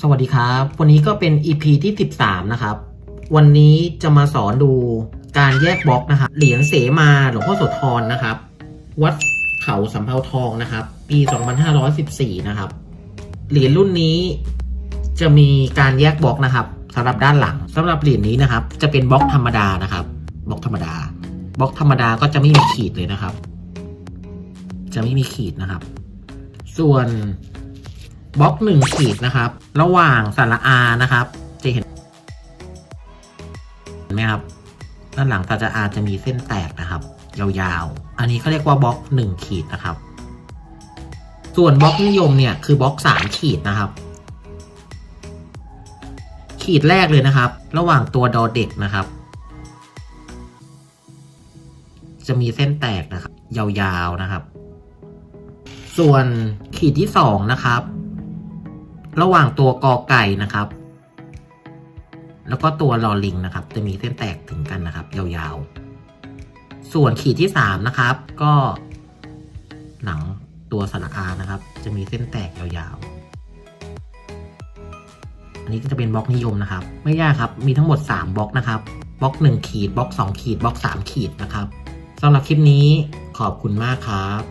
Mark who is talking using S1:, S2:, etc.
S1: สวัสดีครับ วันนี้ก็เป็น EP ที่ 13 นะครับ วันนี้จะมาสอนดูการแยกบล็อกนะครับ เหรียญเสมาหลวงพ่อโสธรนะครับ วัดเขาสำเภาทองนะครับ ปี 2514 นะครับ เหรียญรุ่นนี้จะมีการแยกบล็อกนะครับสำหรับด้านหลังสำหรับเหรียญนี้นะครับ จะเป็นบล็อกธรรมดานะครับบล็อกธรรมดาบล็อกธรรมดาก็จะไม่มีขีดเลยนะครับ จะไม่มีขีดนะครับ ส่วน บล็อกหนึ่งขีดนะครับ ระหว่างสระอานะครับ จะเห็นเห็นไหมครับ ด้านหลังสระอาจะมีเส้นแตกนะครับ ยาวๆ อันนี้เขาเรียกว่าบล็อกหนึ่งขีดนะครับ ส่วนบล็อกนิยมเนี่ยคือบล็อกสามขีดนะครับ ขีดแรกเลยนะครับ ระหว่างตัวดอเด็กนะครับ จะมีเส้นแตกนะครับ ยาวๆนะครับส่วนขีดที่สองนะครับ ระหว่างตัวกอไก่นะครับ แล้วก็ตัวลอลิงนะครับ จะมีเส้นแตกถึงกันนะครับ ยาวๆ ส่วนขีดที่สามนะครับ ก็ หลังตัวสระอานะครับ จะมีเส้นแตกยาวๆอันนี้ก็จะเป็นบล็อกนิยมนะครับ ไม่ยากครับ มีทั้งหมด 3บล็อกนะครับบล็อก 1 ขีดบล็อก 2 ขีดบล็อก 3 ขีดนะครับสำหรับคลิปนี้ขอบคุณมากครับ